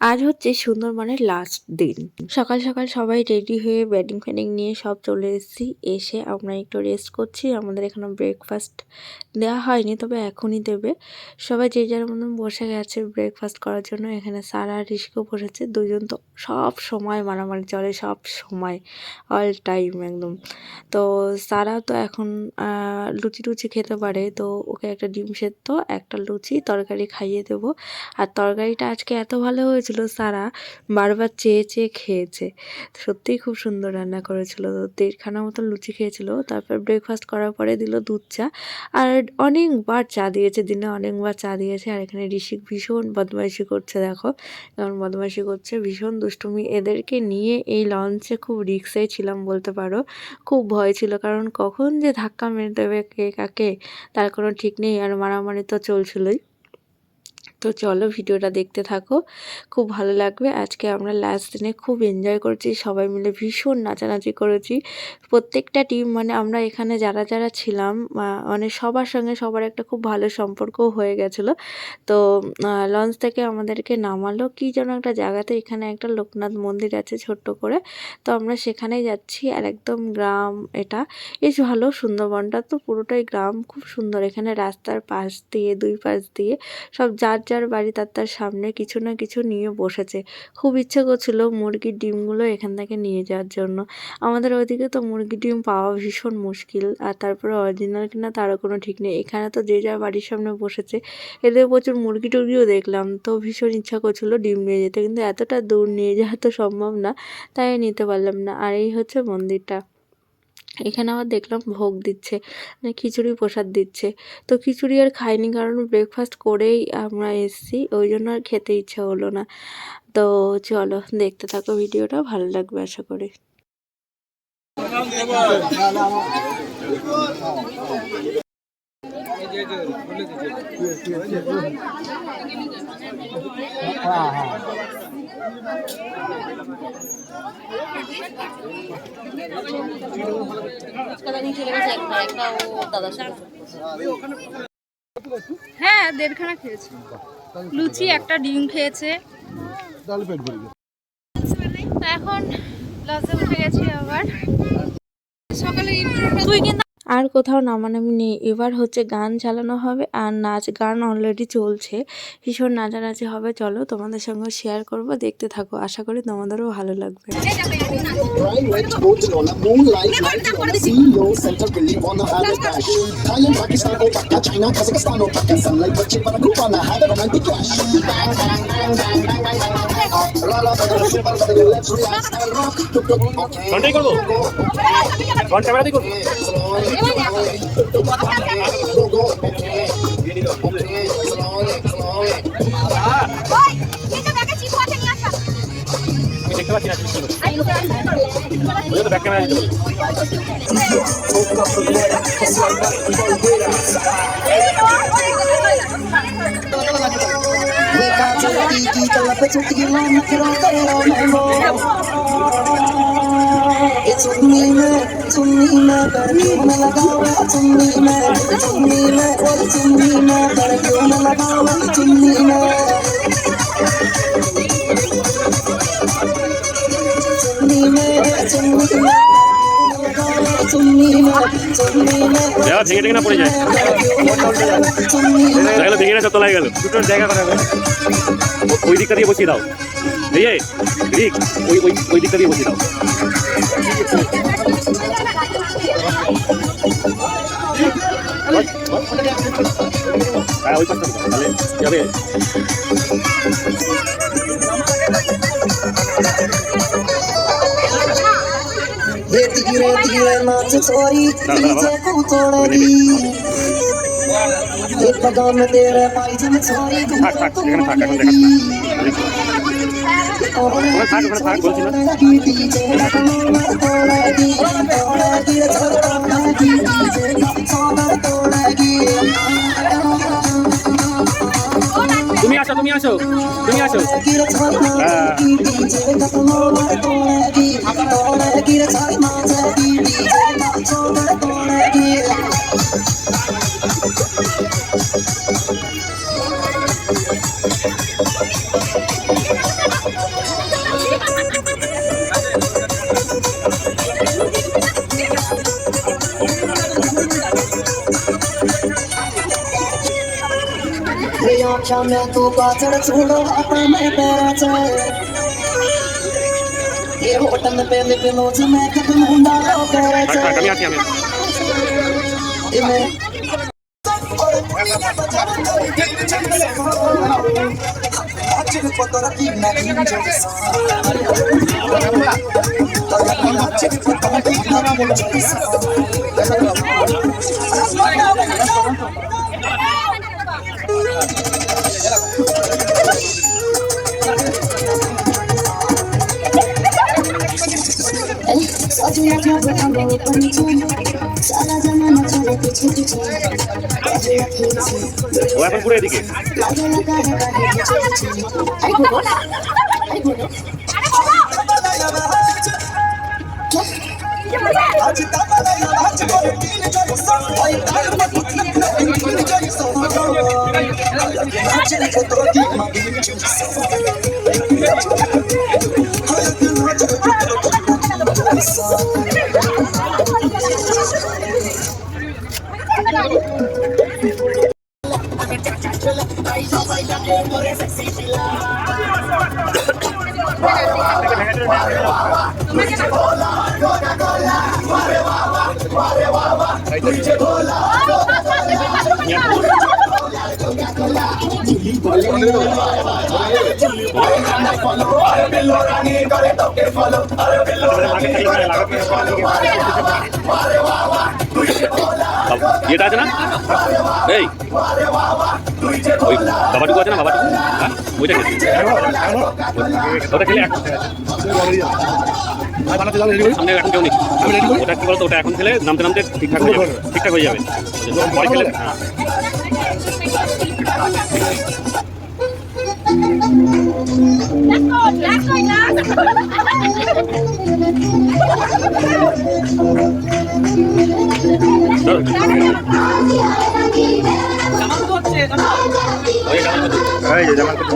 আজ হচ্ছে সুন্দরবনের লাস্ট দিন। সকাল সকাল সবাই রেডি হয়ে ব্যাটিং ফ্যাটিং নিয়ে সব চলে এসেছি। এসে আমরা একটু রেস্ট করছি। আমাদের এখানে ব্রেকফাস্ট দেওয়া হয়নি, তবে এখনই দেবে। সবাই যে যার মতন বসে গেছে ব্রেকফাস্ট করার জন্য, এখানে সারা ঋষিকেও বসেছে। দুজন তো সব সময় মারামারি চলে, সব সময় অল টাইম একদম। তো সারা তো এখন লুচি টুচি খেতে পারে। তো ওকে একটা ডিম সেদ্ধ, একটা লুচি, তরকারি খাইয়ে দেবো। আর তরকারিটা আজকে এত ভালো হয়েছিল সারা, বারবার চেয়ে চেয়ে খেয়েছে। সত্যিই খুব সুন্দর রান্না করেছিল। তো দেড়খানা মতো লুচি খেয়েছিল, তারপর ব্রেকফাস্ট করার পরে দিল দুধ চা। আর অনেকবার চা দিয়েছে, দিনে অনেকবার চা দিয়েছে। আর এখানে ঋষিক ভীষণ বদমাইশি করছে, দেখো। কারণ বদমাইশি করছে, ভীষণ দুষ্টুমি। এদেরকে নিয়ে এই লঞ্চে খুব রিক্সে ছিলাম বলতে পারো। খুব ভয় ছিল, কারণ কখন যে ধাক্কা মেরে দেবে কে কাকে, তার কোনো ঠিক নেই। আর মারামারি তো চলছিলই। তো চলো ভিডিওটা দেখতে থাকো। খুব ভালো লাগবে। আজকে আমরা লাস্ট দিনে খুব এনজয় করেছি। সবাই মিলে ভীষণ নাচানাচি করেছি। প্রত্যেকটা টিম মানে আমরা এখানে যারা যারা ছিলাম মানে সবার সঙ্গে সবার একটা খুব ভালো সম্পর্ক হয়ে গেছিল। তো লঞ্চ থেকে আমাদেরকে নামালো। কি যেন একটা জায়গাতে এখানে একটা লোকনাথ মন্দির আছে ছোট্ট করে। তো আমরা সেখানেই যাচ্ছি আর একদম গ্রাম এটা। বেশ ভালো সুন্দরবনটা। তো পুরোটাই গ্রাম। খুব সুন্দর। এখানে রাস্তার পাশ দিয়ে, দুই পাশ দিয়ে সব যার যার বাড়ি তার তার সামনে কিছু না কিছু নিয়ে বসেছে। খুব ইচ্ছে করছিল মুরগির ডিমগুলো এখান থেকে নিয়ে যাওয়ার জন্য। আমাদের ওইদিকে তো মুরগির ডিম পাওয়া ভীষণ মুশকিল আর তারপরে অরিজিনাল কিনা তারও কোনো ঠিক নেই। এখানে তো যে যার বাড়ির সামনে বসেছে, এদের প্রচুর মুরগি টুরগিও দেখলাম। তো ভীষণ ইচ্ছা করছিল ডিম নিয়ে যেতে, কিন্তু এতটা দূর নিয়ে যাওয়া তো সম্ভব না, তাই নিতে পারলাম না। আর এই হচ্ছে মন্দিরটা। এখানে আবার দেখলাম ভোগ দিচ্ছে মানে খিচুড়ি প্রসাদ দিচ্ছে। তো খিচুড়ি আর খাইনি কারণ ব্রেকফাস্ট করেই আমরা এসেছি, ওই জন্য আর খেতে ইচ্ছা হলো না। তো চলো দেখতে থাকো ভিডিওটা, ভালো লাগবে আশা করি। হ্যাঁ হ্যাঁ। দেড়খানা খেয়েছে। লুচি একটা ডিম খেয়েছে। এখন লজে উঠে গেছি আবার। সকালে ইন্টারভিউ তুই কিন্তু আর কোথাও নামানামি নেই এবার হচ্ছে গান চালানো হবে আর নাচ গান অলরেডি চলছে ভীষণ নাচানাচি হবে চলো তোমাদের সঙ্গে শেয়ার করব দেখতে থাকো আশা করি তোমাদেরও ভালো লাগবে ফ্রন্টেই করব ফ্রন্ট ক্যামেরাতেই করব দেখতে পাচ্ছি না ব্যাক ক্যামেরা দিতে বলো। चुन्नी में चुन्नी में कर क्यों न लगाओ चुन्नी में चुन्नी में और चुन्नी में कर क्यों न लगाओ चुन्नी में चुन्नी में चुन्नी में चुन्नी में चुन्नी में জায়গা ভেঙে টেঙে না পড়ে যায়। জায়গাটা ভেঙে না সব তলায় গেল। দুটো জায়গা করা ওই দিকটা দিয়ে বসিয়ে দাও। দিয়ে দিক ওই ওই ওই দিকটা দিয়ে বসিয়ে দাও। হ্যাঁ, ওই পাশটা তাহলে যাবে। থাক, বলছি না। तोड़ेगी डीजे तोड़ेगी तोड़ेगी तोड़ेगी डीजे तोड़ेगी তুমি আসো তুমি আসো তুমি আসো આશા મેં તો પાછળ છોડો હતા મેં પેરા છે એ હોટલ પે લીપેલો છે મેં કદમ ઊંડાળો કરે છે એ મેં I'm 사라져서 담배를 한 장을 보여주고. বলে এটা আছে না? এই। আছে না? হ্যাঁ? সামনে এখন ওটা কি বলতো? ওটা এখন খেলে নামতে নামতে ঠিকঠাক হয়ে যাবে। ঠিকঠাক হয়ে যাবে। পরে খেলে হ্যাঁ ধরো। ওই জামাল কত?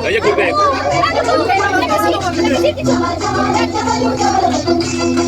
এই যে ঘুরবে খাবে ওখানে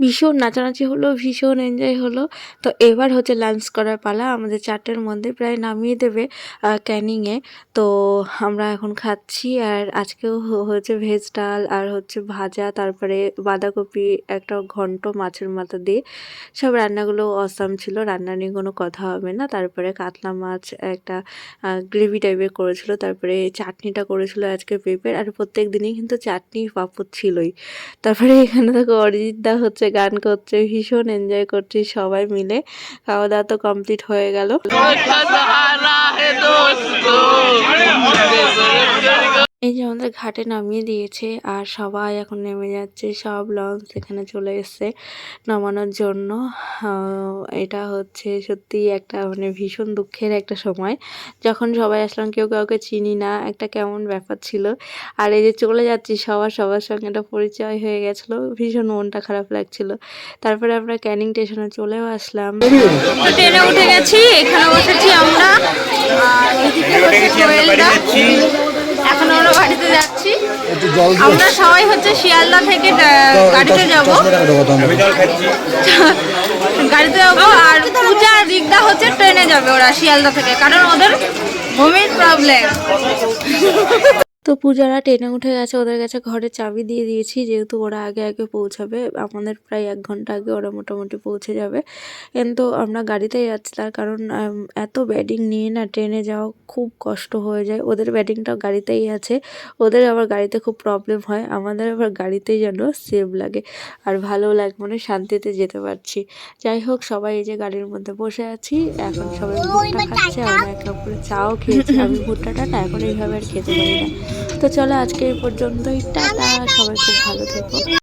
ভীষণ নাচানাচি হলো, ভীষণ এনজয় হলো। তো এবার হচ্ছে লাঞ্চ করার পালা। আমাদের চারটের মধ্যে প্রায় নামিয়ে দেবে ক্যানিংয়ে তো আমরা এখন খাচ্ছি আর আজকেও হ- হয়েছে ভেজ ডাল আর হচ্ছে ভাজা, তারপরে বাঁধাকপি, একটা ঘন্ট মাছের মাথা দিয়ে। সব রান্নাগুলো অসাম ছিল, রান্না নিয়ে কোনো কথা হবে না। তারপরে কাতলা মাছ একটা গ্রেভি টাইপের করেছিল, তারপরে চাটনিটা করেছিল আজকে পেঁপের। আর প্রত্যেক দিনই কিন্তু চাটনি পাপড় ছিলই। তারপরে এখানে দেখো অরিজিৎ দা হচ্ছে গান করছে ভীষণ এনজয় করছি সবাই মিলে খাওয়া দাওয়া তো কমপ্লিট হয়ে গেল এই যে আমাদের ঘাটে নামিয়ে দিয়েছে আর সবাই এখন নেমে যাচ্ছে, সব লঞ্চ এখানে চলে এসছে নামানোর জন্য। এটা হচ্ছে সত্যি একটা মানে ভীষণ দুঃখের একটা সময়। যখন সবাই আসলাম, কেউ কাউকে চিনি না, একটা কেমন ব্যাপার ছিল। আর এই যে চলে যাচ্ছি সবার সবার সঙ্গে একটা পরিচয় হয়ে গেছিল, ভীষণ মনটা খারাপ লাগছিল। তারপরে আমরা ক্যানিং স্টেশনে চলেও আসলাম। উঠে গেছি, এখানে বসেছি আমরা। এখন আমরা বাড়িতে যাচ্ছি। আমরা সবাই হচ্ছে শিয়ালদা থেকে গাড়িতে যাব। গাড়িতে যাব আর পূজা রিগদা হচ্ছে ট্রেনে যাবে ওরা শিয়ালদা থেকে কারণ ওদের ভূমির প্রবলেম তো পূজারা ট্রেনে উঠে গেছে ওদের কাছে ঘরে চাবি দিয়ে দিয়েছি যেহেতু ওরা আগে আগে পৌঁছাবে আমাদের প্রায় এক ঘণ্টা আগে ওরা মোটামুটি পৌঁছে যাবে। কিন্তু আমরা গাড়িতেই যাচ্ছি তার কারণ এত ব্যাডিং নিয়ে না ট্রেনে যাওয়া খুব কষ্ট হয়ে যায়। ওদের ব্যাডিংটাও গাড়িতেই আছে ওদের আবার গাড়িতে খুব প্রবলেম হয় আমাদের আবার গাড়িতেই যেন সেভ লাগে। আর ভালো লাগে মানে শান্তিতে যেতে পারছি। যাই হোক সবাই এই যে গাড়ির মধ্যে বসে আছি এখন সবাই ভুট্টা খাচ্ছে আমরা এক কাপ করে চাও খেয়েছি আমি ভুট্টাটা না এখন এইভাবে আর খেতে পারি না। তো চলো আজকে এই পর্যন্তই টাটা সবাই খুব ভালো থেকো।